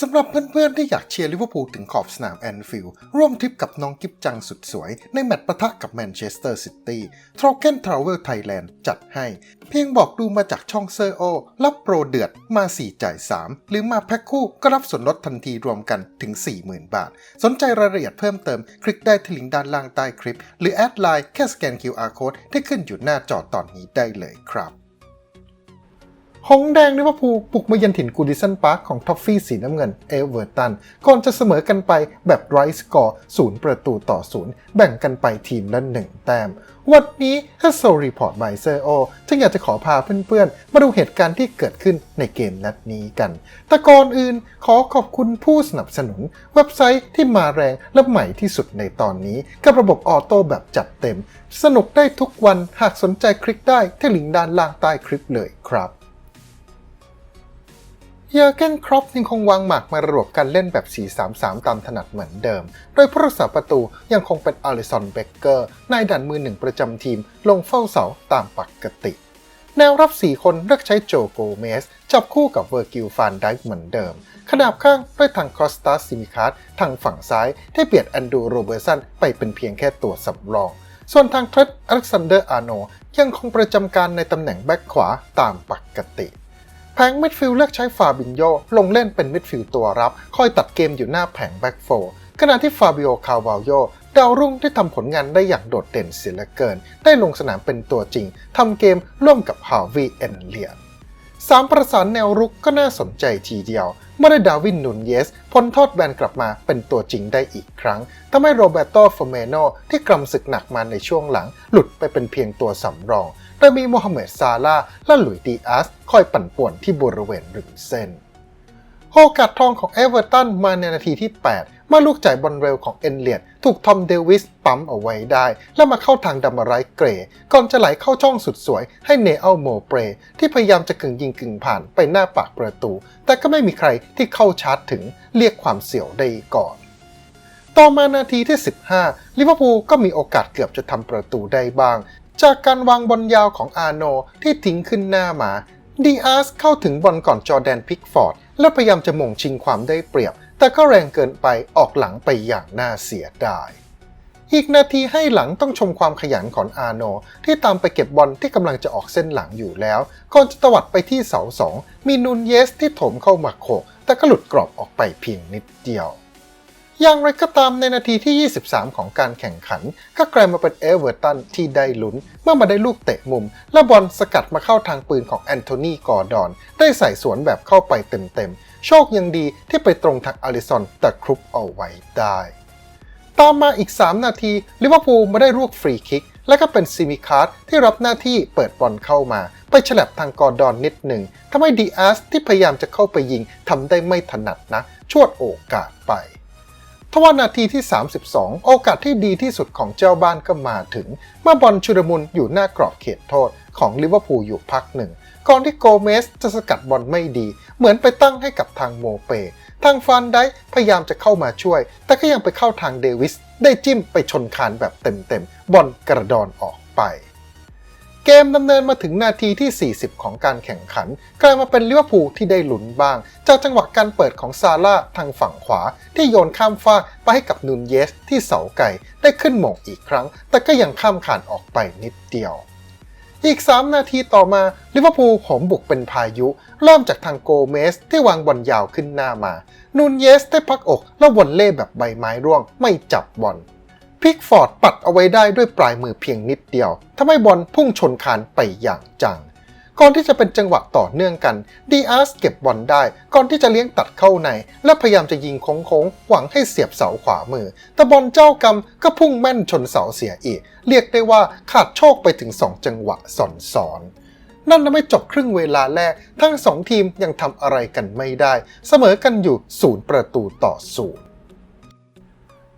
สำหรับเพื่อนๆ ที่อยากเชียร์ลิเวอร์พูลถึงขอบสนามแอนฟิลด์ร่วมทริปกับน้องกิฟจังสุดสวย ในแมตช์ปะทะกับแมนเชสเตอร์ซิตี้ทร o เกนทราเวลไทยแลนด์จัดให้ เพียงบอกดูมาจากช่องเซอร์โอรับโปรเดือดมา 4 จ่าย 3 หรือมาแพ็คคู่ก็รับส่วนลดทันทีรวมกันถึง 40,000 บาท สนใจรายละเอียดเพิ่มเติม คลิกได้ที่ลิงก์ด้านล่างใต้คลิป หรือแอดไลน์แค่สแกน QR Code ที่ขึ้นอยู่หน้าจอตอนนี้ได้เลยครับ หงแดงลิเวอร์พูลบุกมาเยือนถิ่นกูดิสันพาร์คของท็อฟฟี่สีน้ำเงินเอเวอร์ตัน ก่อนจะเสมอกันไปแบบไรสกอร์ศูนย์ประตูต่อศูนย์แบ่งกันไปทีมละหนึ่งแต้ม วันนี้ฮัสโซรีพอร์ตไบเซอร์โอจึงอยากจะขอพาเพื่อนๆ มาดูเหตุการณ์ที่เกิดขึ้นในเกมนัดนี้กัน แต่ก่อนอื่นขอขอบคุณผู้สนับสนุน เว็บไซต์ที่มาแรงและใหม่ที่สุดในตอนนี้กับระบบออโต้แบบจัดเต็ม สนุกได้ทุกวันหากสนใจคลิกได้ที่ลิงก์ด้านล่างใต้คลิปเลยครับ เยอร์เกนครอปยังคงวางหมากมาระบบการเล่นแบบ 4-3-3 ตามถนัดเหมือนเดิม โดยผู้รักษาประตูยังคงเป็นอลิสันเบเกอร์ นายดันมือหนึ่งประจำทีม ลงเฝ้าเสาตามปกติ แนวรับ 4 คนเลือกใช้โจโกเมส จับคู่กับเวอร์กิลฟานไดค์เหมือนเดิม ขนาบข้างด้วยทางคอสตาซิมิคัสทางฝั่งซ้ายที่เปลี่ยนแอนดูโรเบอร์สันไปเป็นเพียงแค่ตัวสำรอง ส่วนทางเทรดอเล็กซานเดอร์อาร์โนยังคงประจำการในตำแหน่งแบ็คขวาตามปกติ แผงมิดฟิลด์เลือกใช้ฟาบินโยลงเล่นเป็นมิดฟิลด์ตัวรับ คอยตัดเกมอยู่หน้าแผงแบ็กโฟร์ขณะที่ฟาบิโอ คาวาโยดาวรุ่งที่ทำผลงานได้อย่างโดดเด่นเสียเหลือเกิน ได้ลงสนามเป็นตัวจริงทำเกมร่วมกับฮาวีเอนเลียนสามประสานแนวรุกก็น่าสนใจทีเดียว เมื่อได้ดาวินนุนเยสพ้นโทษแบนกลับมาเป็นตัวจริงได้อีกครั้งทำให้โรเบโตฟอร์เมโนที่กำศึกหนักมาในช่วงหลัง หลุดไปเป็นเพียงตัวสำรอง โดยมีโมฮัมเหม็ดซาลาและหลุยส์ดีอาสคอยปั่นป่วนที่บริเวณริมเส้น โอกาสทองของเอเวอร์ตันมาในนาทีที่ 8 เมื่อลูกจ่ายบอลเร็วของเอ็นเลียดถูกทอมเดวิสปั๊มเอาไว้ได้ และมาเข้าทางดัมมาไรเกรก่อนจะไหลเข้าช่องสุดสวยให้เนอัลโมเปรที่พยายามจะกึ่งยิงกึ่งผ่านไปหน้าปากประตู แต่ก็ไม่มีใครที่เข้าชาร์จถึงเรียกความเสี่ยวได้ก่อนต่อมานาทีที่ 15 ลิเวอร์พูลก็มีโอกาสเกือบจะทำประตูได้บ้าง จากการวางบอลยาวของอาโนที่ทิ้งขึ้นหน้ามา ดีอาร์สเข้าถึงบอลก่อนจอแดนพิกฟอร์ด และพยายามจะหม่งชิงความได้เปรียบ แต่ก็แรงเกินไปออกหลังไปอย่างน่าเสียดาย อีกนาทีให้หลังต้องชมความขยันของอาโน ที่ตามไปเก็บบอลที่กำลังจะออกเส้นหลังอยู่แล้วก่อนจะตวัดไปที่เสาสองมีนูนเยสที่ถมเข้ามาโขกแต่ก็หลุดกรอบออกไปเพียงนิดเดียว อย่างไรก็ตามในนาทีที่ 23 ของการแข่งขัน ก็กลายมาเป็นเอเวอร์ตันที่ได้ลุ้น เมื่อมาได้ลูกเตะมุม และบอลสกัดมาเข้าทางปืนของแอนโทนีกอร์ดอน ได้ใส่สวนแบบเข้าไปเต็มๆ โชคยังดีที่ไปตรงทางอลิซอนแต่ครุบเอาไว้ได้ ตามมาอีก 3 นาทีลิเวอร์พูลมาได้ลูกฟรีคิก และก็เป็นซิมิคาร์ดที่รับหน้าที่เปิดบอลเข้ามา ไปฉลับทางกอร์ดอนนิดหนึ่งทำให้ดีอาสที่พยายามจะเข้าไปยิงทำได้ไม่ถนัดนะชวดโอกาสไป ทว่านาทีที่ 32 โอกาสที่ดีที่สุดของเจ้าบ้านก็มาถึง เมื่อบอลชุรมุนอยู่หน้ากรอบเขตโทษของลิเวอร์พูลอยู่พักหนึ่ง ก่อนที่โกเมสจะสกัดบอลไม่ดี เหมือนไปตั้งให้กับทางโมเป ทางฟานได้พยายามจะเข้ามาช่วย แต่ก็ยังไปเข้าทางเดวิส ได้จิ้มไปชนคานแบบเต็มๆ บอลกระดอนออกไป เกมดำเนินมาถึงนาทีที่ 40 ของการแข่งขัน กลายมาเป็นลิเวอร์พูลที่ได้หลุนบ้าง จากจังหวะการเปิดของซาร่าทางฝั่งขวา ที่โยนข้ามฟากไปให้กับนูนเยส ที่เสาไก่ได้ขึ้นหม่งอีกครั้ง แต่ก็ยังข้ามขานออกไปนิดเดียว อีก 3 นาทีต่อมาลิเวอร์พูลโหมบุกเป็นพายุ เริ่มจากทางโกเมส ที่วางบอลยาวขึ้นหน้ามานูนเยสได้พักอก แล้ววอลเล่แบบใบไม้ร่วงไม่จับบอล พิกฟอร์ดปัดเอาไว้ได้ด้วยปลายมือเพียงนิดเดียวทำให้บอลพุ่งชนคานไปอย่างจัง ก่อนที่จะเป็นจังหวะต่อเนื่องกันดีอาร์สเก็บบอลได้ ก่อนที่จะเลี้ยงตัดเข้าใน และพยายามจะยิงโค้งๆ หวังให้เสียบเสาขวามือ แต่บอลเจ้ากรรมก็พุ่งแม่นชนเสาเสียอีก เรียกได้ว่าขาดโชคไปถึง 2 จังหวะสอนๆนั่นทำให้จบครึ่งเวลาแรก ทั้งสองทีมยังทำอะไรกันไม่ได้ เสมอกันอยู่ศูนย์ประตูต่อศูนย์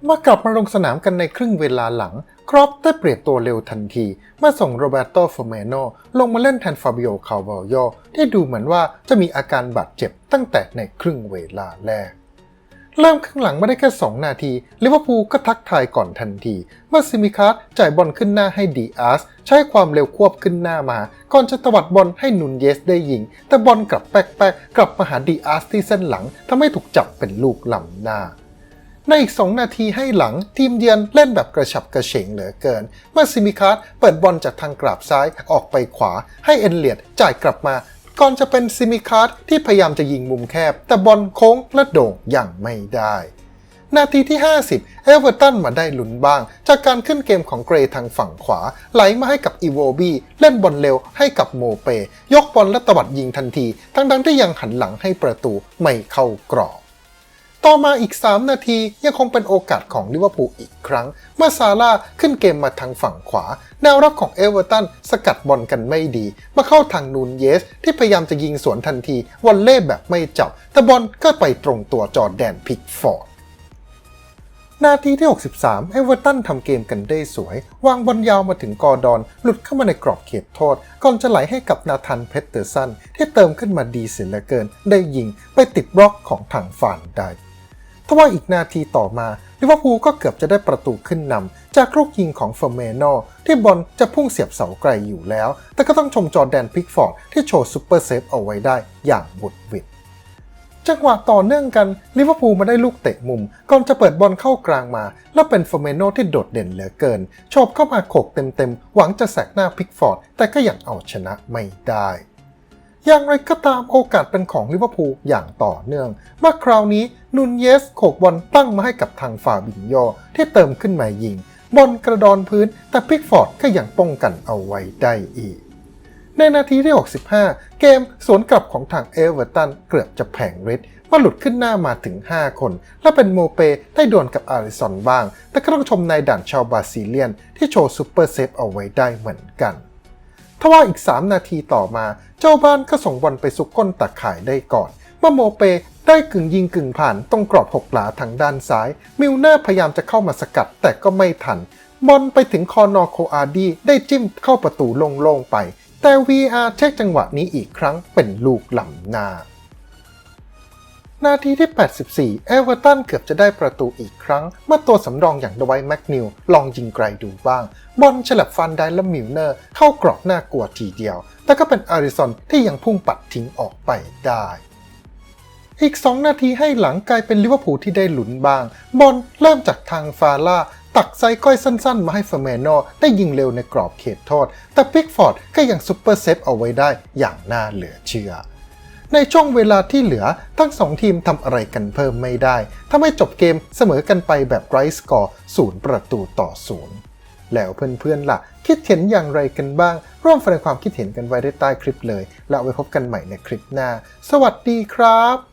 เมื่อกลับมาลงสนามกันในครึ่งเวลาหลัง ครอปได้เปลี่ยนตัวเร็วทันทีเมื่อส่งโรเบโตฟอร์เมโนลงมาเล่นแทนฟาบิโอ คาวาโยที่ดูเหมือนว่าจะมีอาการบาดเจ็บตั้งแต่ในครึ่งเวลาแรก เริ่มครึ่งหลังไม่ได้แค่ 2 นาทีลิเวอร์พูลก็ทักทายก่อนทันที เมื่อซิมิคาร์จ่ายบอลขึ้นหน้าให้ดีอาร์สใช้ความเร็วควบขึ้นหน้ามา ก่อนจะตวัดบอลให้นุนเยสได้ยิง แต่บอลกลับแป๊กๆกลับมาหาดีอาร์สที่เส้นหลังทำให้ถูกจับเป็นลูกหลำหน้า ในอีก 2 นาทีให้หลังทีมเยือนเล่นแบบกระฉับกระเฉงเหลือเกิน เมื่อซิมิคาร์เปิดบอลจากทางกราบซ้ายออกไปขวา ให้เอ็นเลียดจ่ายกลับมาก่อนจะเป็นซิมิคาร์ที่พยายามจะยิงมุมแคบ แต่บอลโค้งและโด่งอย่างไม่ได้ นาทีที่ 50 เอเวอร์ตันมาได้ลุ้นบ้าง จากการขึ้นเกมของเกรย์ทางฝั่งขวา ไหลมาให้กับอีโวบีเล่นบอลเร็วให้กับโมเป ยกบอลและตวัดยิงทันที ทั้งๆที่ยังหันหลังให้ประตูไม่เข้ากรอบ ต่อมาอีก 3 นาทียังคงเป็นโอกาสของลิเวอร์พูลอีกครั้ง เมื่อซาร่าขึ้นเกมมาทางฝั่งขวา แนวรับของเอเวอร์ตันสกัดบอลกันไม่ดี มาเข้าทางนูนเยส ที่พยายามจะยิงสวนทันทีวอลเล่แบบไม่จับ แต่บอลก็ไปตรงตัวจอแดนพิกฟอร์ดนาทีที่ 63 เอเวอร์ตันทำเกมกันได้สวย วางบอลยาวมาถึงกอร์ดอน หลุดเข้ามาในกรอบเขตโทษ ก่อนจะไหลให้กับนาธานเพตเตอร์สัน ที่เติมขึ้นมาดีเสียเหลือเกิน ได้ยิงไปติดบล็อกของทางฟานได้ ทว่าอีกนาทีต่อมาลิเวอร์พูลก็เกือบจะได้ประตูขึ้นนำจากลูกยิงของเฟอร์เมโนที่บอลจะพุ่งเสียบเสาไกลอยู่แล้ว แต่ก็ต้องชมจอร์แดนพิกฟอร์ดที่โชว์ซูเปอร์เซฟเอาไว้ได้อย่างบุดวิดจังหวะต่อเนื่องกันลิเวอร์พูลมาได้ลูกเตะมุม ก่อนจะเปิดบอลเข้ากลางมา แล้วเป็นเฟอร์เมโนที่โดดเด่นเหลือเกินโฉบเข้ามาโขกเต็มๆหวังจะแสกหน้าพิกฟอร์ดแต่ก็ยังเอาชนะไม่ได้ อย่างไรก็ตามโอกาสเป็นของลิเวอร์พูลอย่างต่อเนื่อง เมื่อคราวนี้นุนเยสโขกบอลตั้งมาให้กับทางฟาบินโยที่เติมขึ้นมายิง บอลกระดอนพื้น แต่พิกฟอร์ดก็ยังป้องกันเอาไว้ได้อีก ในนาทีที่ 65 เกมสวนกลับของทางเอเวอร์ตันเกือบจะแผงฤทธิ์เมื่อหลุดขึ้นหน้ามาถึง 5 คน และเป็นโมเปได้ดวลกับอาริสันบ้าง แต่ก็ต้องชมนายด่านชาวบราซิเลียนที่โชว์ซูเปอร์เซฟเอาไว้ได้เหมือนกัน ทว่าอีก 3 นาทีต่อมา เจ้าบ้านก็ส่งบอลไปซุกก้นตะข่ายได้ก่อนเมื่อโมเปได้กึ่งยิงกึ่งผ่านตรงกรอบหกหลาทางด้านซ้าย มิลเนอร์พยายามจะเข้ามาสกัดแต่ก็ไม่ทัน บอลไปถึงคอนอโคอาร์ดีได้จิ้มเข้าประตูโล่งๆไป แต่ VR เช็คจังหวะนี้อีกครั้งเป็นลูกหล่ำหน้า นาทีที่ 84 เอเวอร์ตันเกือบจะได้ประตูอีกครั้ง เมื่อตัวสำรองอย่างดไวท์แมกนิวลองยิงไกลดูบ้าง บอลฉลับฟันได้และมิลเนอร์เข้ากรอบหน้ากลัวทีเดียว แต่ก็เป็นอาริสันที่ยังพุ่งปัดทิ้งออกไปได้อีก 2 นาทีให้หลังกลายเป็นลิเวอร์พูลที่ได้หลุนบ้าง บอลเริ่มจากทางฟาล่าตักไซก้อยสั้นๆ มาให้เฟอร์เมโนได้ยิงเร็วในกรอบเขตโทษ แต่พิกฟอร์ดก็ยังซุปเปอร์เซฟเอาไว้ได้อย่างน่าเหลือเชื่อ ในช่วงเวลาที่เหลือทั้งสองทีมทำอะไรกันเพิ่มไม่ได้ทำให้จบเกมเสมอกันไปแบบไร้สกอร์ศูนย์ประตูต่อศูนย์แล้วเพื่อนๆล่ะ คิดเห็นอย่างไรกันบ้าง ร่วมแสดงความคิดเห็นกันไว้ได้ใต้คลิปเลย แล้วไว้พบกันใหม่ในคลิปหน้า สวัสดีครับ